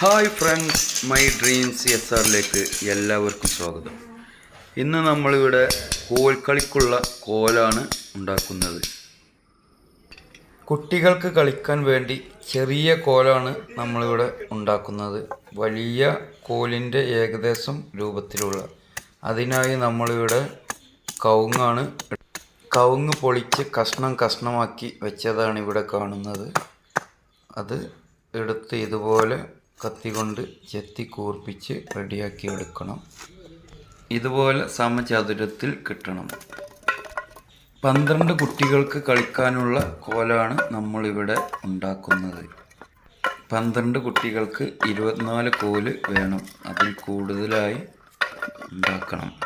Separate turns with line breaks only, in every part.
Hi friends my dreams S ആറിലേക്ക് എല്ലാവർക്കും സ്വാഗതം. ഇന്ന് നമ്മളിവിടെ കോൽക്കളിക്കുള്ള കോലാണ് ഉണ്ടാക്കുന്നത്. കുട്ടികൾക്ക് കളിക്കാൻ വേണ്ടി ചെറിയ കോലാണ് നമ്മളിവിടെ ഉണ്ടാക്കുന്നത്. വലിയ കോലിന്റെ ഏകദേശം രൂപത്തിലുള്ള. അതിനായി നമ്മളിവിടെ കവുങ്ങാണ് കവുങ്ങ് പൊളിച്ച് കഷ്ണം കഷ്ണമാക്കി വെച്ചതാണ് ഇവിടെ കാണുന്നത്. അത് എടുത്ത് ഇതുപോലെ കത്തി കൊണ്ട് ചെത്തി കൂർപ്പിച്ച് റെഡിയാക്കി എടുക്കണം ഇതുപോലെ സമചതുരത്തിൽ കിട്ടണം. പന്ത്രണ്ട് കുട്ടികൾക്ക് കളിക്കാനുള്ള കോലാണ് നമ്മളിവിടെ ഉണ്ടാക്കുന്നത്. പന്ത്രണ്ട് കുട്ടികൾക്ക് ഇരുപത്തിനാല് കോൽ വേണം. അതിൽ കൂടുതലായി ഉണ്ടാക്കണം.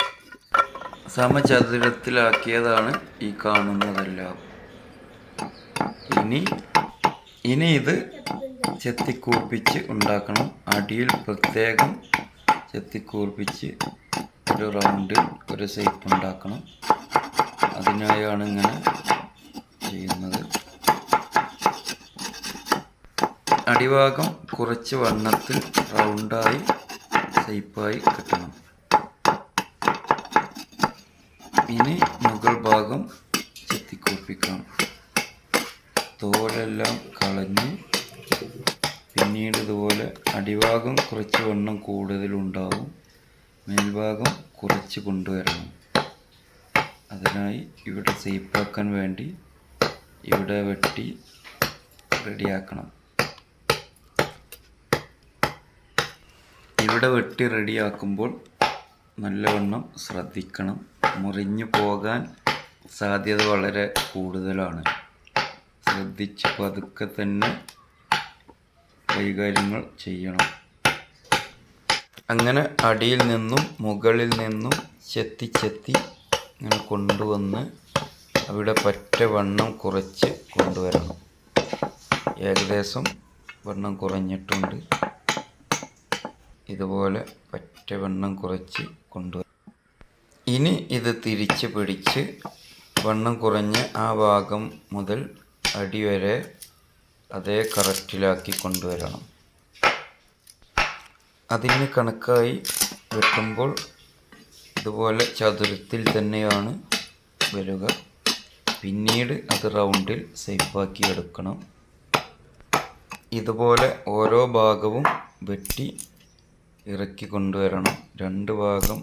സമചതുരത്തിലാക്കിയതാണ് ഈ കാണുന്നതെല്ലാം. ഇനി ഇനി ഇത് ചെത്തിക്കൂർപ്പിച്ച് ഉണ്ടാക്കണം. അടിയിൽ പ്രത്യേകം ചെത്തിക്കൂർപ്പിച്ച് ഒരു റൗണ്ട് ഒരു ഷേപ്പ് ഉണ്ടാക്കണം. അതിനായാണ് ഇങ്ങനെ ചെയ്യുന്നത്. അടിഭാഗം കുറച്ച് വണ്ണത്തിൽ റൗണ്ടായി ഷേപ്പായി കിട്ടണം. ഇനി മുകൾ ഭാഗം ചെത്തിക്കൂർപ്പിക്കണം. തോലെല്ലാം കളഞ്ഞ് പിന്നീട് ഇതുപോലെ അടിഭാഗം കുറച്ച് വണ്ണം കൂടുതലുണ്ടാവും. മേൽഭാഗം കുറച്ച് കൊണ്ടുവരണം. അതിനായി ഇവിടെ സേപ്പാക്കാൻ വേണ്ടി ഇവിടെ വെട്ടി റെഡിയാക്കണം. ഇവിടെ വെട്ടി റെഡിയാക്കുമ്പോൾ നല്ലവണ്ണം ശ്രദ്ധിക്കണം. മുറിഞ്ഞു പോകാൻ സാധ്യത വളരെ കൂടുതലാണ്. ശ്രദ്ധിച്ച് പതുക്കെ തന്നെ കൈകാര്യങ്ങൾ ചെയ്യണം. അങ്ങനെ അടിയിൽ നിന്നും മുകളിൽ നിന്നും ചെത്തി ചെത്തി ഇങ്ങനെ കൊണ്ടുവന്ന് അവിടെ പറ്റ വണ്ണം കുറച്ച് കൊണ്ടുവരണം. ഏകദേശം വണ്ണം കുറഞ്ഞിട്ടുണ്ട്. ഇതുപോലെ പറ്റ വണ്ണം കുറച്ച് കൊണ്ടുവരണം ഇനി ഇത് തിരിച്ച് പിടിച്ച് വണ്ണം കുറഞ്ഞ ആ ഭാഗം മുതൽ അടി വരെ അതേ കറക്റ്റിലാക്കി കൊണ്ടുവരണം. അതിന് കണക്കായി വെട്ടുമ്പോൾ ഇതുപോലെ ചതുരത്തിൽ തന്നെയാണ് വരിക. പിന്നീട് അത് റൗണ്ടിൽ സേഫാക്കി എടുക്കണം. ഇതുപോലെ ഓരോ ഭാഗവും വെട്ടി ഇറക്കി കൊണ്ടുവരണം. രണ്ട് ഭാഗം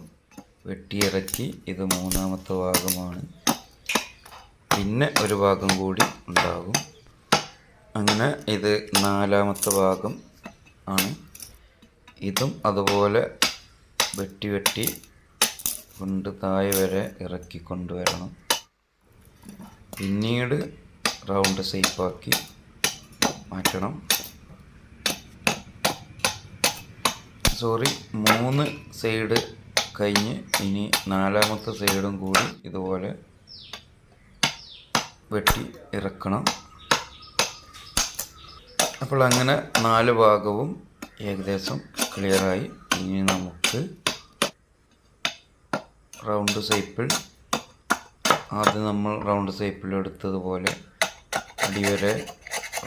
വെട്ടിയിറക്കി ഇത് മൂന്നാമത്തെ ഭാഗമാണ്. പിന്നെ ഒരു ഭാഗം കൂടി ഉണ്ടാകും. അങ്ങനെ ഇത് നാലാമത്തെ ഭാഗം ആണ്. ഇതും അതുപോലെ വെട്ടി വെട്ടി കൊണ്ട് താഴെ വരെ ഇറക്കി കൊണ്ടുവരണം. പിന്നീട് റൗണ്ട് സേഫാക്കി മാറ്റണം. സോറി മൂന്ന് സൈഡ് കഴിഞ്ഞ് ഇനി നാലാമത്തെ സൈഡും കൂടി ഇതുപോലെ വെട്ടി ഇറക്കണം. അപ്പോൾ അങ്ങനെ നാല് ഭാഗവും ഏകദേശം ക്ലിയറായി. ഇനി നമുക്ക് റൗണ്ട് സൈപ്പിൾ ആദ്യം നമ്മൾ റൗണ്ട് സൈപ്പിൾ എടുത്തതുപോലെ അടിവരെ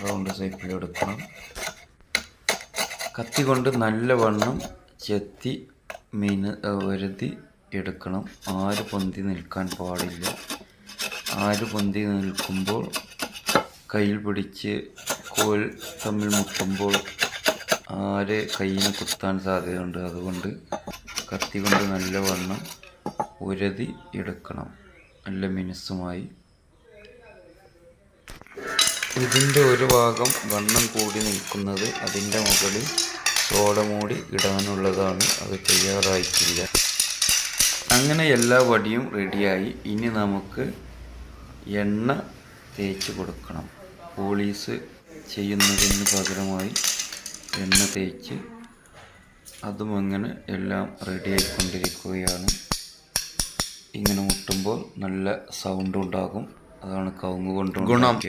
റൗണ്ട് സൈപ്പിൾ എടുക്കണം. കത്തി കൊണ്ട് നല്ലവണ്ണം ചെത്തി മീൻ വരുതി എടുക്കണം. ആര് പൊന്തി നിൽക്കാൻ പാടില്ല. ആര് പൊന്തി നിൽക്കുമ്പോൾ കയ്യിൽ പിടിച്ച് കോൽ തമ്മിൽ മുട്ടുമ്പോൾ ആര് കയ്യിന് കുത്താൻ സാധ്യതയുണ്ട്. അതുകൊണ്ട് കത്തി കൊണ്ട് നല്ലവണ്ണം ഉരതി എടുക്കണം. നല്ല മിനുസുമായി. ഇതിന്റെ ഒരു ഭാഗം വണ്ണം കൂടി നിൽക്കുന്നത് അതിന്റെ മുകളിൽ സോഡ മൂടി ഇടാനുള്ളതാണ്. അത് തയ്യാറായിട്ടില്ല. അങ്ങനെ എല്ലാ വടിയും റെഡിയായി. ഇനി നമുക്ക് എണ്ണ തേച്ച് കൊടുക്കണം. പോളീസ് ചെയ്യുന്നതിന് പകരമായി എണ്ണ തേച്ച് അതും അങ്ങനെ എല്ലാം റെഡിയായിക്കൊണ്ടിരിക്കുകയാണ് ഇങ്ങനെ മുട്ടുമ്പോൾ നല്ല സൗണ്ട് ഉണ്ടാകും. അതാണ് കവുങ്ങ് കൊണ്ട് ഗുണം